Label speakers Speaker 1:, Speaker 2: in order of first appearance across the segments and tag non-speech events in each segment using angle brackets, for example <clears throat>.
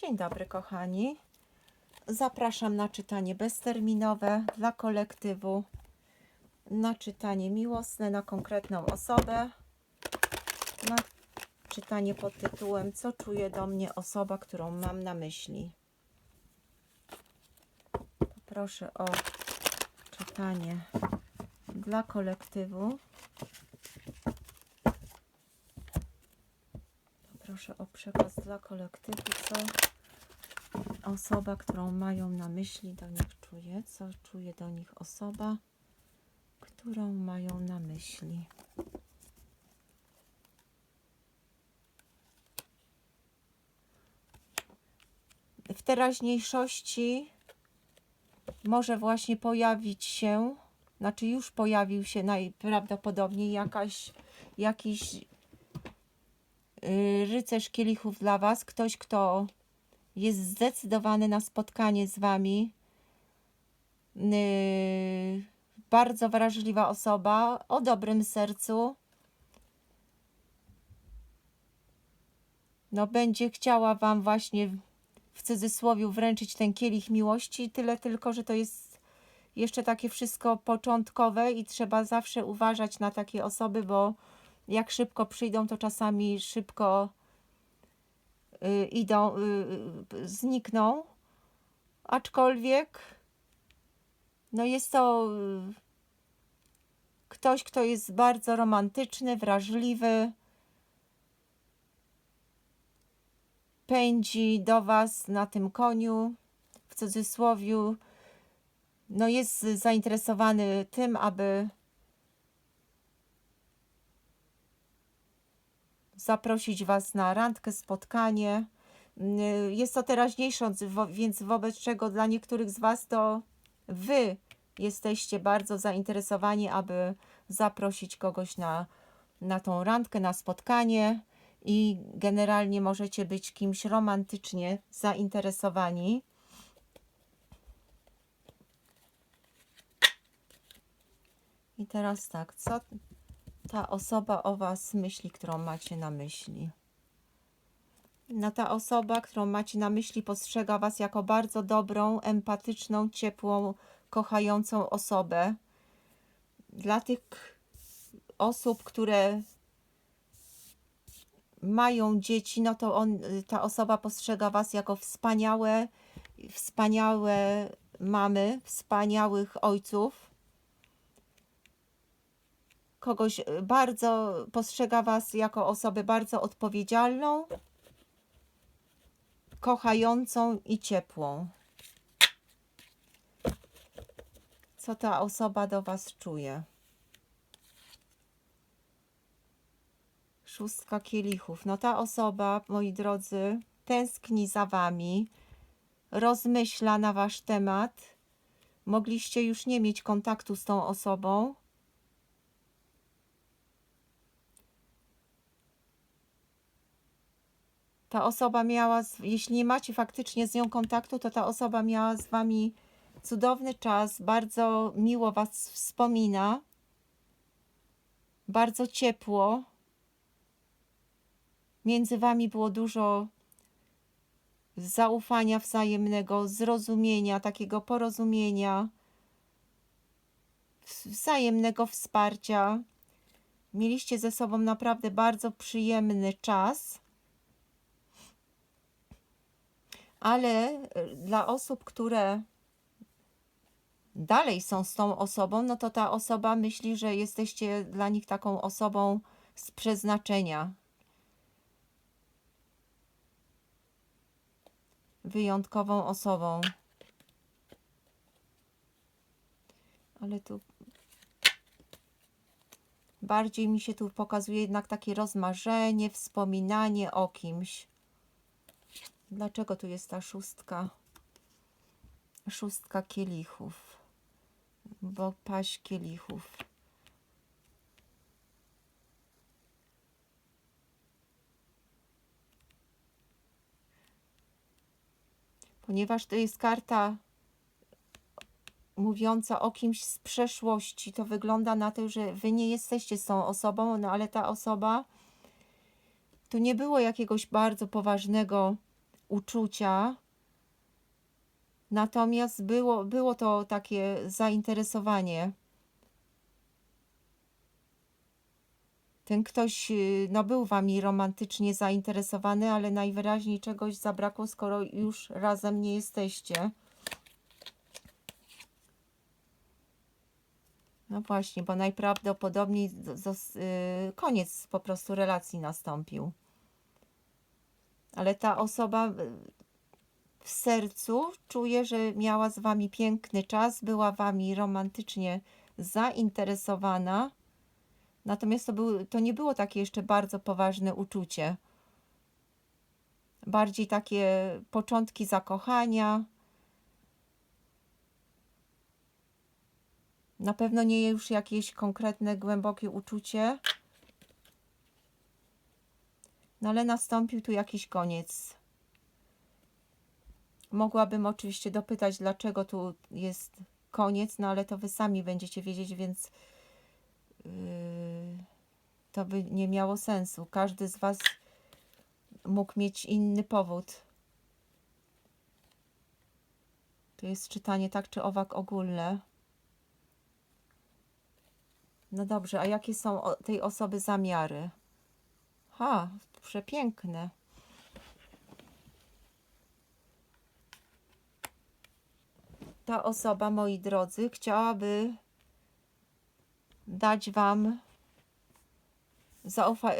Speaker 1: Dzień dobry, kochani. Zapraszam na czytanie bezterminowe dla kolektywu, na czytanie miłosne na konkretną osobę, na czytanie pod tytułem Co czuje do mnie osoba, którą mam na myśli. Proszę o czytanie dla kolektywu. Proszę o przekaz dla kolektywu, co osoba, którą mają na myśli, do nich czuje, co czuje do nich osoba, którą mają na myśli. W teraźniejszości może właśnie pojawić się, znaczy już pojawił się najprawdopodobniej jakaś, jakiś rycerz kielichów dla Was, ktoś, kto jest zdecydowany na spotkanie z Wami. Y, Bardzo wrażliwa osoba o dobrym sercu. No, będzie chciała Wam właśnie w cudzysłowie wręczyć ten kielich miłości, tyle tylko, że to jest jeszcze takie wszystko początkowe i trzeba zawsze uważać na takie osoby, bo jak szybko przyjdą, to czasami szybko y, idą, y, y, znikną. Aczkolwiek no jest to y, ktoś, kto jest bardzo romantyczny, wrażliwy. Pędzi do Was na tym koniu, w cudzysłowiu. No jest zainteresowany tym, aby zaprosić Was na randkę, spotkanie. Y, Jest to teraźniejsząc, wo- więc wobec czego dla niektórych z Was to Wy jesteście bardzo zainteresowani, aby zaprosić kogoś na, na tą randkę, na spotkanie i generalnie możecie być kimś romantycznie zainteresowani. I teraz tak, co ta osoba o Was myśli, którą macie na myśli? No ta osoba, którą macie na myśli, postrzega Was jako bardzo dobrą, empatyczną, ciepłą, kochającą osobę. Dla tych osób, które mają dzieci, no to on, ta osoba postrzega Was jako wspaniałe, wspaniałe mamy, wspaniałych ojców. Kogoś y, bardzo postrzega Was jako osobę bardzo odpowiedzialną, kochającą i ciepłą. Co ta osoba do Was czuje? Szóstka kielichów. No ta osoba, moi drodzy, tęskni za Wami, rozmyśla na Wasz temat. Mogliście już nie mieć kontaktu z tą osobą. Ta osoba miała, jeśli nie macie faktycznie z nią kontaktu, to ta osoba miała z wami cudowny czas, bardzo miło was wspomina, bardzo ciepło. Między wami było dużo zaufania wzajemnego, zrozumienia, takiego porozumienia, wzajemnego wsparcia. Mieliście ze sobą naprawdę bardzo przyjemny czas. Ale y, dla osób, które dalej są z tą osobą, no to ta osoba myśli, że jesteście dla nich taką osobą z przeznaczenia. Wyjątkową osobą. Ale tu bardziej mi się tu pokazuje jednak takie rozmarzenie, wspominanie o kimś. Dlaczego tu jest ta szóstka? Szóstka kielichów. Bo paść kielichów. Ponieważ to jest karta mówiąca o kimś z przeszłości, to wygląda na to, że wy nie jesteście z tą osobą, no ale ta osoba tu nie było jakiegoś bardzo poważnego uczucia. Natomiast było, było to takie zainteresowanie. Ten ktoś y, no, był wami romantycznie zainteresowany, ale najwyraźniej czegoś zabrakło, skoro już razem nie jesteście. No właśnie, bo najprawdopodobniej y, koniec po prostu relacji nastąpił. Ale ta osoba w sercu czuje, że miała z wami piękny czas, była wami romantycznie zainteresowana. Natomiast to, był, to nie było takie jeszcze bardzo poważne uczucie. Bardziej takie początki zakochania. Na pewno nie już jakieś konkretne, głębokie uczucie. No ale nastąpił tu jakiś koniec. Mogłabym oczywiście dopytać, dlaczego tu jest koniec, no ale to wy sami będziecie wiedzieć, więc yy, to by nie miało sensu. Każdy z was mógł mieć inny powód. To jest czytanie tak czy owak ogólne. No dobrze, a jakie są tej osoby zamiary? Ha, przepiękne. Ta osoba, moi drodzy, chciałaby dać Wam,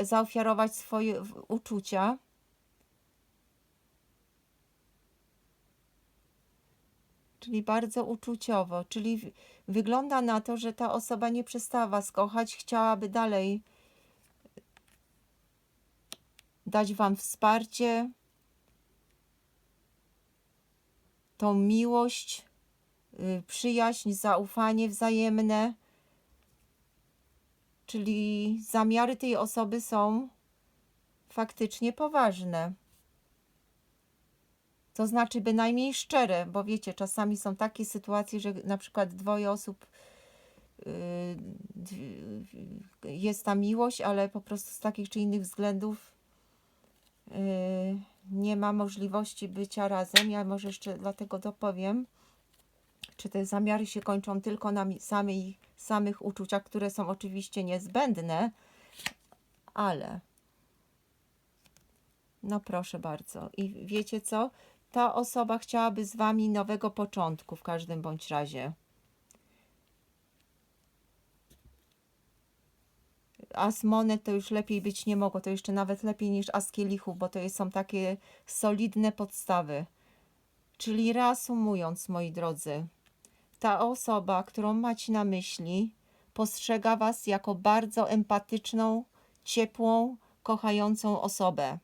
Speaker 1: zaofiarować swoje uczucia. Czyli bardzo uczuciowo. Czyli wygląda na to, że ta osoba nie przestała Was kochać, chciałaby dalej dać Wam wsparcie, tą miłość, y, przyjaźń, zaufanie wzajemne. Czyli zamiary tej osoby są faktycznie poważne. To znaczy bynajmniej szczere, bo wiecie, czasami są takie sytuacje, że na przykład dwoje osób yy, d- jest ta miłość, ale po prostu z takich czy innych względów nie ma możliwości bycia razem. Ja może jeszcze dlatego dopowiem, czy te zamiary się kończą tylko na samej, samych uczuciach, które są oczywiście niezbędne, ale no proszę bardzo. I wiecie co? Ta osoba chciałaby z wami nowego początku w każdym bądź razie. As monet to już lepiej być nie mogło. To jeszcze nawet lepiej niż as kielichów, bo to są takie solidne podstawy. Czyli reasumując, moi drodzy, ta osoba, którą macie na myśli, postrzega was jako bardzo empatyczną, ciepłą, kochającą osobę.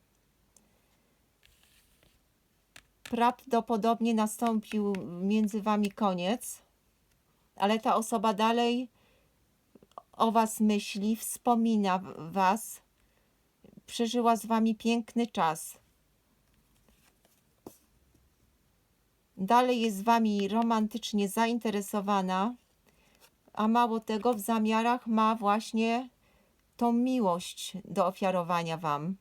Speaker 1: Prawdopodobnie nastąpił między wami koniec, ale ta osoba dalej o was myśli, wspomina was, przeżyła z wami piękny czas. Dalej jest z wami romantycznie zainteresowana, a mało tego, w zamiarach ma właśnie tą miłość do ofiarowania wam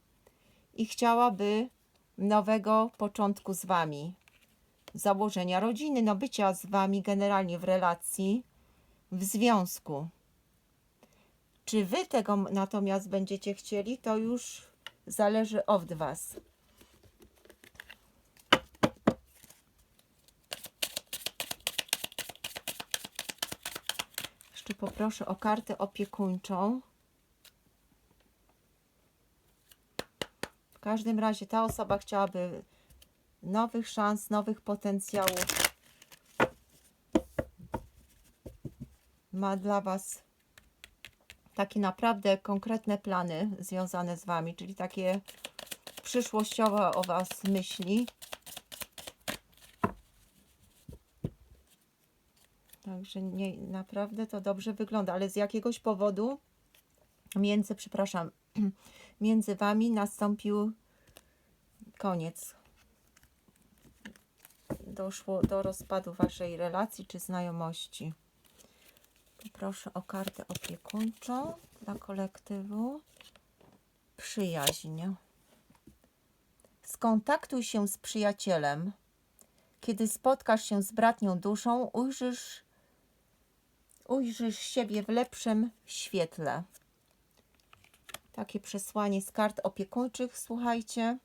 Speaker 1: i chciałaby nowego początku z wami, założenia rodziny, no bycia z wami generalnie w relacji, w związku. Czy wy tego natomiast będziecie chcieli, to już zależy od was. Jeszcze poproszę o kartę opiekuńczą. W każdym razie ta osoba chciałaby nowych szans, nowych potencjałów. Ma dla Was takie naprawdę konkretne plany związane z Wami, czyli takie przyszłościowe o Was myśli. Także nie, naprawdę to dobrze wygląda, ale z jakiegoś powodu między, przepraszam, <clears throat> między Wami nastąpił koniec. Doszło do rozpadu Waszej relacji czy znajomości. Proszę o kartę opiekuńczą dla kolektywu. Przyjaźń. Skontaktuj się z przyjacielem. Kiedy spotkasz się z bratnią duszą, ujrzysz, ujrzysz siebie w lepszym świetle. Takie przesłanie z kart opiekuńczych, słuchajcie.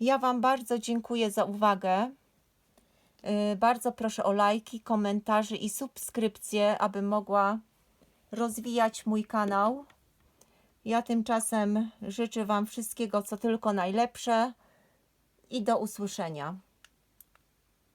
Speaker 1: Ja Wam bardzo dziękuję za uwagę. Yy, Bardzo proszę o lajki, komentarze i subskrypcje, aby mogła rozwijać mój kanał. Ja tymczasem życzę Wam wszystkiego, co tylko najlepsze i do usłyszenia.